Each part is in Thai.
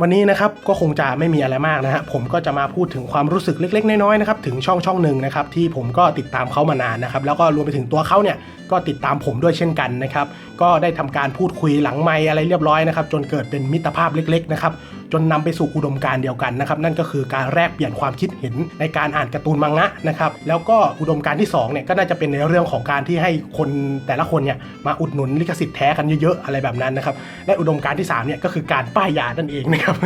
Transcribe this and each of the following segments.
วันนี้นะครับก็คงจะไม่มีอะไรมากนะฮะผมก็จะมาพูดถึงความรู้สึกเล็ก ๆ น้อยๆนะครับถึงช่องช่องหนึ่งนะครับที่ผมก็ติดตามเขามานานนะครับแล้วก็รวมไปถึงตัวเขาเนี่ยก็ติดตามผมด้วยเช่นกันนะครับก็ได้ทำการพูดคุยหลังไมอะไรเรียบร้อยนะครับจนเกิดเป็นมิตรภาพเล็กๆนะครับ จนนำไปสู่อุดมการณ์เดียวกันนะครับนั่นก็คือการแลกเปลี่ยนความคิดเห็นในการอ่านการ์ตูนมังงะนะครับแล้วก็อุดมการณ์ที่สองเนี่ยก็น่าจะเป็นในเรื่องของการที่ให้คนแต่ละคนเนี่ยมาอุดหนุนลิขสิทธิ์แท้กันเยอะๆอะไรแบบนั้นนะครับและอุดมการณ์ที่สามเนี่ยก็คือการป้ายยานั่นเองนะครับ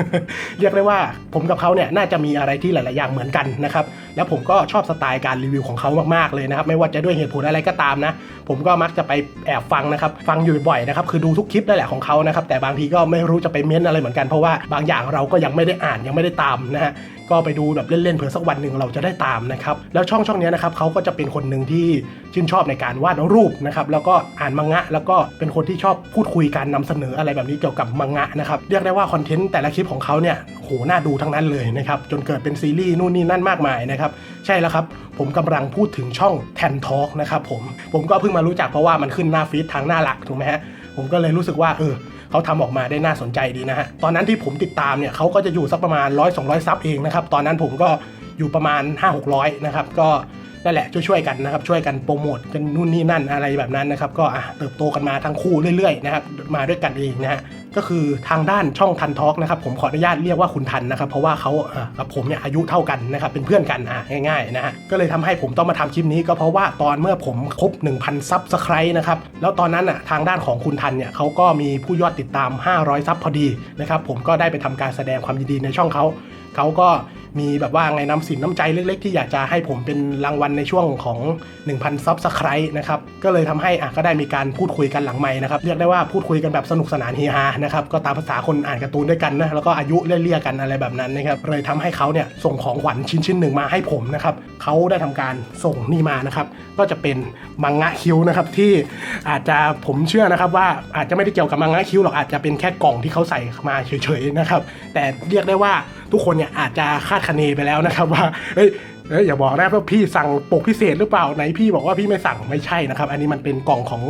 เรียกได้ว่าผมกับเขาเนี่ยน่าจะมีอะไรที่หลายๆอย่างเหมือนกันนะครับแล้วผมก็ชอบสไตล์การรีวิวของเขามากๆเลยนะครับไม่ว่าจะด้วยเหตุผลอะไรก็ตามนะผมก็มักจะไปแอบฟังนะครับฟังอยู่บ่อยๆนะครับคือดูทุกคลิปนั่นแหละของเขานะครับแต่บางทีก็ไม่รู้จะไปเม้นอะไรเหมือนกันเพราะว่าบางอย่างเราก็ยังไม่ได้อ่านยังไม่ได้ตามนะฮะก็ไปดูแบบเล่นๆเผื่อสักวันหนึ่งเราจะได้ตามนะครับแล้วช่องช่องนี้นะครับเขาก็จะเป็นคนหนึ่งที่ชื่นชอบในการวาดรูปนะครับแล้วก็อ่านมังงะ แล้วก็เป็นคนที่ชอบพูดคุยการนำเสนออะไรแบบนี้เกี่ยวกับมังงะนะครับเรียกได้ว่าคอนเทนต์แต่ละคลิปของเขาเนี่ยโหน่าดูทั้งนั้นเลยนะครับจนเกิดเป็นซีรีส์นู่นนี่นั่นมากมายนะครับใช่แล้วครับผมกำลังพูดถึงช่องแทนทอ k นะครับผมผมก็เพิ่งมารู้จักเพราะว่ามันขึ้นหน้าฟีดทางหน้าหลักถูกไหมฮะผมก็เลยรู้สึกว่าเออ เขาทำออกมาได้น่าสนใจดีนะฮะ ตอนนั้นที่ผมติดตามเนี่ยเขาก็จะอยู่สักประมาณ 100 200 ซับเองนะครับ ตอนนั้นผมก็อยู่ประมาณ 5 600 นะครับ ก็ นั่นแหละช่วยๆกันนะครับช่วยกันโปรโมทกันนู่นนี่นั่นอะไรแบบนั้นนะครับก็เติบโตกันมาทั้งคู่เรื่อยๆนะครับมาด้วยกันเองนะฮะก็คือทางด้านช่องทันทอ k นะครับผมขออนุญาตเรียกว่าคุณทันนะครับเพราะว่าเขาอะกับผมเนี่ยอายุเท่ากันนะครับเป็นเพื่อนกันอะง่ายๆนะฮะก็เลยทำให้ผมต้องมาทำคลิปนี้ก็เพราะว่าตอนเมื่อผมครบ 1,000ซับสไครต์นะครับแล้วตอนนั้นอะทางด้านของคุณทันเนี่ยเขาก็มีผู้ยอดติดตาม 500ซับพอดีนะครับผมก็ได้ไปทำการแสดงความยินดีในช่องเขาเขาก็มีแบบว่าไงน้ำสินน้ำใจเล็ก ๆ ที่อยากจะให้ผมเป็นรางวัลในช่วงของ 1,000ซับสไครต์นะครับก็เลยทำให้อะก็ได้มีการพูดคุยกันหลังไม้นะครับเรียกได้ว่าพูดคุยกันแบบสนุกสนานเฮฮานะครับก็ตามภาษาคนอ่านการ์ตูนด้วยกันนะแล้วก็อายุเลี่ยๆกันอะไรแบบนั้นนะครับเลยทำให้เขาเนี่ยส่งของขวัญชิ้นชิ้นหนึ่งมาให้ผมนะครับเขาได้ทำการส่งนี่มานะครับก็จะเป็นมังงะคิวนะครับที่อาจจะผมเชื่อนะครับว่าอาจจะไม่ได้เกี่ยวกับมังงะคิวหรอกอาจจะเป็นแค่กล่องที่เขาใส่มาเฉยๆนะครับแต่เรียกได้ว่าทุกคนเนี่ยอาจจะคาดคะเนไปแล้วนะครับว่าเฮ้ย เอ้ยอย่าบอกนะว่าพี่สั่งปกพิเศษหรือเปล่าไหนพี่บอกว่าพี่ไม่สั่งไม่ใช่นะครับ อันนี้มันเป็นกล่องของ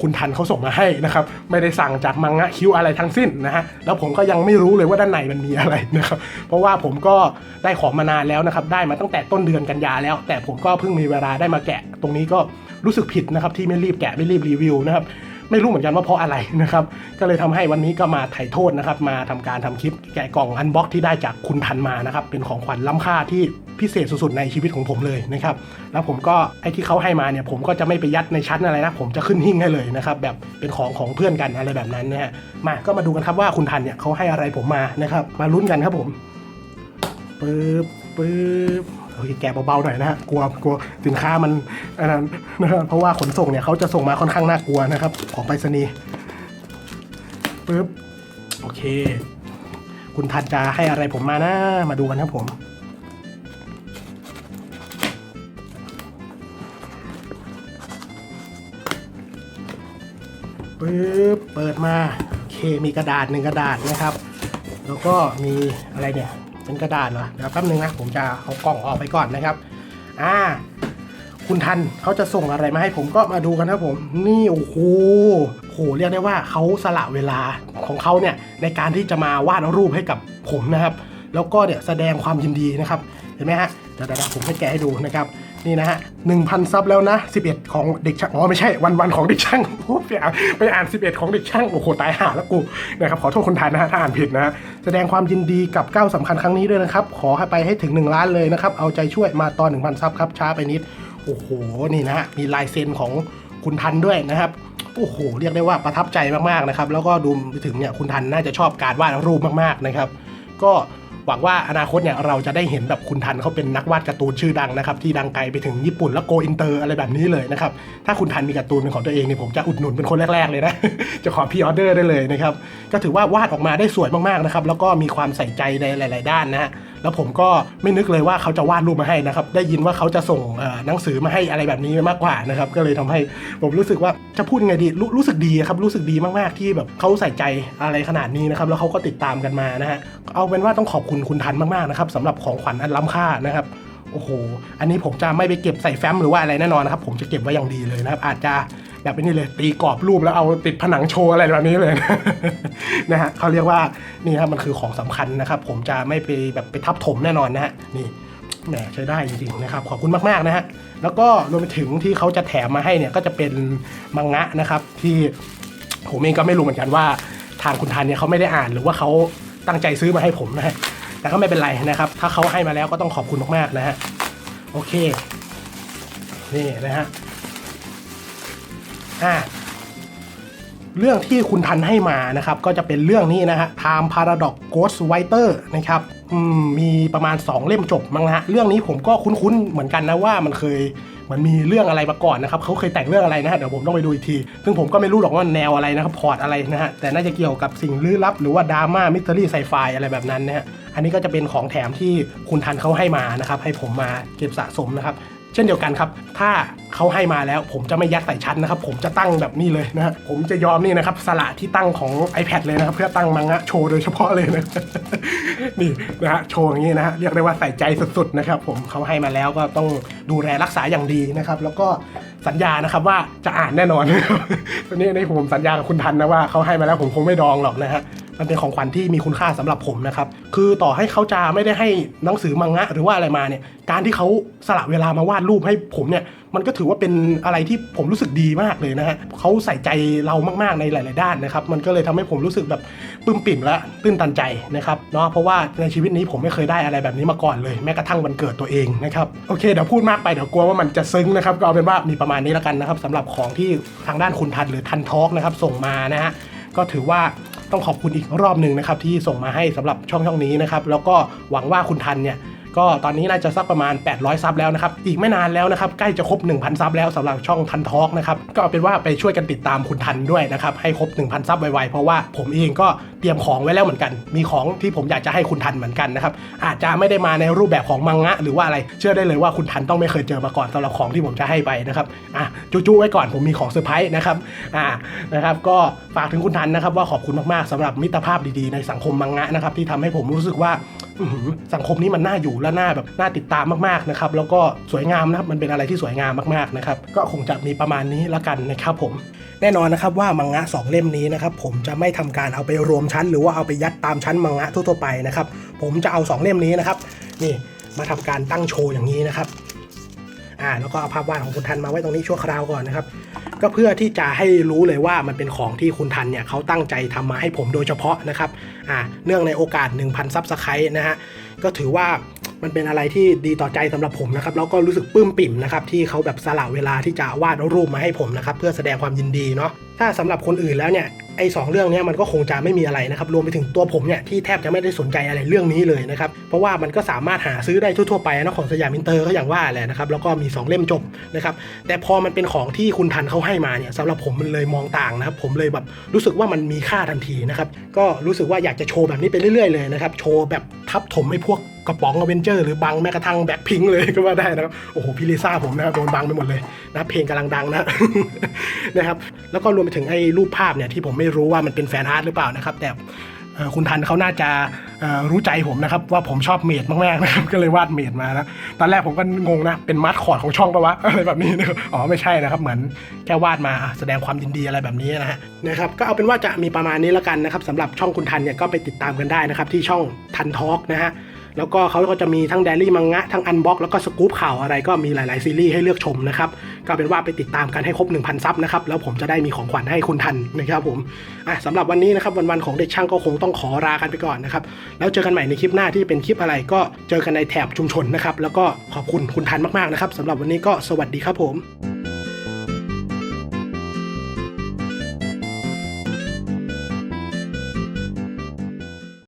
คุณทันเขาส่งมาให้นะครับ ไม่ได้สั่งจากมังงะคิวอะไรทั้งสิ้นนะฮะแล้วผมก็ยังไม่รู้เลยว่าด้านในมันมีอะไรนะครับเพราะว่าผมก็ได้ของมานานแล้วนะครับ ได้มาตั้งแต่ต้นเดือนกันยาแล้ว แต่ผมก็เพิ่งมีเวลาได้มาแกะ ตรงนี้ก็รู้สึกผิดนะครับที่ไม่รีบแกะไม่รีบรีวิวนะครับ ไม่รู้เหมือนกันว่าเพราะอะไรนะครับ ก็เลยทำให้วันนี้ก็มาไถ่โทษนะครับ มาทำการทำคลิปแกะกล่องอันบ็อกที่ได้จากคุณทันมานะครับ เป็นของขวัญล้ำค่าที่พิเศษสุดๆในชีวิตของผมเลยนะครับ แล้วผมก็ไอ้ที่เขาให้มาเนี่ย ผมก็จะไม่ไปยัดในชั้นอะไรนะ ผมจะขึ้นหิ้งให้เลยนะครับ แบบเป็นของของเพื่อนกันอะไรแบบนั้นนะฮะ มา ก็มาดูกันครับว่าคุณทันเนี่ยเขาให้อะไรผมมานะครับ มาลุ้นกันครับผมปึ๊บปึ๊บ โอเคแกะเบาๆหน่อยนะฮะกลัวกลัวสินค้ามันอันนั้นนะครับเพราะว่าขนส่งเนี่ยเขาจะส่งมาค่อนข้างน่ากลัวนะครับ ของไปรษณีย์ปึ๊บโอเค คุณทันจะให้อะไรผมมานะ มาดูกันครับผมปึ๊บเปิดมาโอเคมีกระดาษหนึ่งกระดาษนะครับ แล้วก็มีอะไรเนี่ย เป็นกระดาษเหรอเดี๋ยวแป๊บนึงนะผมจะเอากล่องออกไปก่อนนะครับอ่าคุณทันเขาจะส่งอะไรมาให้ผมก็มาดูกันนะผม นี่โอ้โหโหเรียกได้ว่าเขาสละเวลาของเขาเนี่ยในการที่จะมาวาดรูปให้กับผมนะครับ แล้วก็เนี่ยแสดงความยินดีนะครับ เห็นไหมฮะเดี๋ยวเดี๋ยวผมให้แกให้ดูนะครับ นี่นะฮะหนึ่งพันซับแล้วนะ 11 ของเด็กช่างอ๋อไม่ใช่วันวันของเด็กช่างโอ้ไปอ่านไปอ่าน 11 ของเด็กช่างโอ้โหตายห่าแล้วกูนะครับขอโทษคนไทยนะฮะถ้าอ่านผิดนะฮะแสดงความยินดีกับก้าวสำคัญครั้งนี้ด้วยนะครับ ขอให้ไปให้ถึง 1 ล้านเลยนะครับ เอาใจช่วยมาตอน 1,000ซับครับช้าไปนิด โอ้โหนี่นะฮะมีลายเซ็นของคุณทันด้วยนะครับโอ้โหเรียกได้ว่าประทับใจมากๆนะครับแล้วก็ดูถึงเนี่ยคุณทันน่าจะชอบการวาดรูปมากๆนะครับ ก็ หวังว่าอนาคตเนี่ยเราจะได้เห็นแบบคุณทันเขาเป็นนักวาดการ์ตูนชื่อดังนะครับที่ดังไกลไปถึงญี่ปุ่นแล้วโกอินเตอร์อะไรแบบนี้เลยนะครับถ้าคุณทันมีการ์ตูนเป็นของตัวเองเนี่ยผมจะอุดหนุนเป็นคนแรกๆเลยนะจะขอพี่ออเดอร์ได้เลยนะครับก็ถือว่าวาดออกมาได้สวยมากๆนะครับแล้วก็มีความใส่ใจในหลาย ๆ ด้านนะฮะแล้วผมก็ไม่นึกเลยว่าเขาจะวาดรูปมาให้นะครับ ได้ยินว่าเขาจะส่งหนังสือมาให้อะไรแบบนี้มากกว่านะครับ ก็เลยทำให้ผมรู้สึกว่าจะพูดยังไงดีรู้รู้สึกดีครับ รู้สึกดีมากๆที่แบบเขาใส่ใจอะไรขนาดนี้นะครับ แล้วเขาก็ติดตามกันมานะฮะ เอาเป็นว่าต้องขอบคุณคุณทันมากๆนะครับสำหรับของขวัญอันล้ำค่านะครับโอ้โห อันนี้ผมจะไม่ไปเก็บใส่แฟ้มหรือว่าอะไรแน่นอนนะครับ ผมจะเก็บไว้อย่างดีเลยนะครับ อาจจะ แบบนี้เลยตีกรอบรูปแล้วเอาติดผนังโชว์อะไรแบบนี้เลยนะฮะเขาเรียกว่านี่ครับมันคือของสำคัญนะครับ ผมจะไม่ไปแบบไปทับถมแน่นอนนะฮะนี่แหมใช้ได้จริงๆนะครับขอบคุณมากๆนะฮะแล้วก็รวมไปถึงที่เขาจะแถมมาให้เนี่ยก็จะเป็นมังงะนะครับ ที่ผมเองก็ไม่รู้เหมือนกันว่าทางคุณทันเนี่ยเขาไม่ได้อ่านหรือว่าเขาตั้งใจซื้อมาให้ผมนะฮะแต่ก็ไม่เป็นไรนะครับ ถ้าเขาให้มาแล้วก็ต้องขอบคุณมากๆนะฮะโอเค นี่นะฮะ อ่าเรื่องที่คุณทันให้มานะครับ ก็จะเป็นเรื่องนี้นะฮะ Time Paradox Ghost Writer นะครับมมีประมาณ 2 เล่มจบมั้งนะฮะ เรื่องนี้ผมก็คุ้นๆ เหมือนกันนะว่ามันเคยเหมันมีเรื่องอะไรมาก่อนนะครับเขาเคยแต่งเรื่องอะไรนะฮะเดี๋ยวผมต้องไปดูอีกที ซึ่งผมก็ไม่รู้หรอกว่าแนวอะไรนะครับพอร์ตอะไรนะฮะแต่น่าจะเกี่ยวกับสิ่งลี้ลับ หรือว่าดราม่ามิสเตอรี่ไซไฟอะไรแบบนั้นนะฮะอันนี้ก็จะเป็นของแถมที่คุณทันเขาให้มานะครับให้ผมมาเก็บสะสมนะครับ เช่นเดียวกันครับ ถ้าเขาให้มาแล้วผมจะไม่ยัดใส่ชั้นนะครับ ผมจะตั้งแบบนี้เลยนะฮะผมจะยอมนี่นะครับสละที่ตั้งของ iPad เลยนะครับ เพื่อตั้งมังงะโชว์โดยเฉพาะเลยนะนี่นะฮะโชว์อย่างนี้นะฮะเรียกได้ว่าใส่ใจสุดๆนะครับ ผมเขาให้มาแล้วก็ต้องดูแลรักษาอย่างดีนะครับ แล้วก็สัญญานะครับว่าจะอ่านแน่นอนตอนนี้ในผมสัญญากับคุณทันนะว่าเขาให้มาแล้วผมคงไม่ดองหรอกนะฮะ มันเป็นของขวัญที่มีคุณค่าสำหรับผมนะครับ คือต่อให้เขาจะไม่ได้ให้หนังสือมังงะหรือว่าอะไรมาเนี่ย การที่เขาสละเวลามาวาดรูปให้ผมเนี่ย มันก็ถือว่าเป็นอะไรที่ผมรู้สึกดีมากเลยนะฮะเขาใส่ใจเรามากๆในหลาย ๆ ด้านนะครับ มันก็เลยทำให้ผมรู้สึกแบบปลื้มปิ่มและตื้นตันใจนะครับเนาะ เพราะว่าในชีวิตนี้ผมไม่เคยได้อะไรแบบนี้มาก่อนเลย แม้กระทั่งวันเกิดตัวเองนะครับ โอเค เดี๋ยวพูดมากไปเดี๋ยวกลัวว่ามันจะซึ้งนะครับ ก็เอาเป็นว่ามีประมาณนี้แล้วกันนะครับสำหรับของที่ทางด้านคุณทันหรือทันทอกนะครับส่งมานะฮะ ก็ถือว่า ต้องขอบคุณอีกรอบหนึ่งนะครับที่ส่งมาให้สำหรับช่องช่องนี้นะครับแล้วก็หวังว่าคุณทันเนี่ย ก็ตอนนี้น่าจะสักประมาณ 800 ซับแล้วนะครับ อีกไม่นานแล้วนะครับ ใกล้จะครบ 1,000 ซับแล้วสำหรับช่องทันทอกนะครับ ก็เอาเป็นว่าไปช่วยกันติดตามคุณทันด้วยนะครับ ให้ครบ 1,000 ซับไวๆ เพราะว่าผมเองก็เตรียมของไว้แล้วเหมือนกัน มีของที่ผมอยากจะให้คุณทันเหมือนกันนะครับ อาจจะไม่ได้มาในรูปแบบของมังงะ หรือว่าอะไร เชื่อได้เลยว่าคุณทันต้องไม่เคยเจอมาก่อนสำหรับของที่ผมจะให้ไปนะครับอะจู้ๆไว้ก่อนผมมีของเซอร์ไพรส์นะครับอ่านะครับก็ฝากถึงคุณทันนะครับว่าขอบคุณมากๆสำหรับมิตรภาพดีๆในสังคมมังงะนะครับที่ทำให้ผมรู้สึกว่า สังคมนี้มันน่าอยู่และน่าแบบน่าติดตามมากๆนะครับแล้วก็สวยงามนะครับมันเป็นอะไรที่สวยงามมากๆนะครับก็คงจะมีประมาณนี้ละกันนะครับผมแน่นอนนะครับว่ามังงะสองเล่มนี้นะครับผมจะไม่ทำการเอาไปรวมชั้น หรือว่าเอาไปยัดตามชั้นมังงะทั่วๆไปนะครับผมจะเอาสองเล่มนี้นะครับนี่มาทำการตั้งโชว์อย่างนี้นะครับอ่าแล้วก็เอาภาพวาดของคุณทันมาไว้ตรงนี้ชั่วคราวก่อนนะครับ ก็เพื่อที่จะให้รู้เลยว่ามันเป็นของที่คุณทันเนี่ยเขาตั้งใจทำมาให้ผมโดยเฉพาะนะครับอ่าเนื่องในโอกาส 1,000ซับสไครต์นะฮะก็ถือว่ามันเป็นอะไรที่ดีต่อใจสำหรับผมนะครับแล้วก็รู้สึกปลื้มปิ่มนะครับที่เขาแบบสละเวลาที่จะวาดรูปมาให้ผมนะครับเพื่อแสดงความยินดีเนาะถ้าสำหรับคนอื่นแล้วเนี่ย ไอ้สองเรื่องนี้มันก็คงจะไม่มีอะไรนะครับรวมไปถึงตัวผมเนี่ยที่แทบจะไม่ได้สนใจอะไรเรื่องนี้เลยนะครับเพราะว่ามันก็สามารถหาซื้อได้ทั่วๆไปนะของสยามอินเตอร์ก็อย่างว่าแหละนะครับแล้วก็มีสองเล่มจบนะครับแต่พอมันเป็นของที่คุณทันเขาให้มาเนี่ยสำหรับผมมันเลยมองต่างนะครับผมเลยแบบรู้สึกว่ามันมีค่าทันทีนะครับก็รู้สึกว่าอยากจะโชว์แบบนี้ไปเรื่อยๆเลยนะครับโชว์แบบทับถมไอ้พวก กระป๋องอเวนเจอร์หรือบังแม้กระทั่งแบ็คพิงเลยก็ว่าได้นะครับ โอ้โหพี่ลิซ่าผมนะครับโดนบังไปหมดเลยนะเพลงกำลังดังนะนะครับแล้วก็รวมไปถึงไอ้รูปภาพเนี่ยที่ผมไม่รู้ว่ามันเป็นแฟนอาร์ตหรือเปล่านะครับ แต่คุณทันเขาน่าจะรู้ใจผมนะครับ ว่าผมชอบเมดมากๆนะครับก็เลยวาดเมดมาแล้วตอนแรกผมก็งงนะ เป็นมาสคอร์ดของช่องปะวะอะไรแบบนี้นะอ๋อไม่ใช่นะครับ เหมือนแค่วาดมาแสดงความยินดีอะไรแบบนี้นะฮะนะครับก็เอาเป็นว่าจะมีประมาณนี้แล้วกันนะครับสำหรับช่องคุณทันเนี่ยก็ไปติดตามกันได้นะครับที่ช่องทันทอล์กนะฮะ แล้วก็เขาก็จะมีทั้ง d ดลี่มังงะทั้งอันบ็อกแล้วก็สกู๊ปข่าวอะไรก็มีหลาย ๆ ซีรีส์ให้เลือกชมนะครับก็เป็นว่าไปติดตามกันให้ครบ 1,000 ซับนะครับแล้วผมจะได้มีของขวัญให้คุณทันนะครับผมอะสำหรับวันนี้นะครับวัน ๆ ของเด็กช่างก็คงต้องขอลากันไปก่อนนะครับแล้วเจอกันใหม่ในคลิปหน้าที่เป็นคลิปอะไรก็เจอกันในแถบชุมชนนะครับแล้วก็ขอบคุณคุณทันมากๆนะครับสำหรับวันนี้ก็สวัสดีครับผม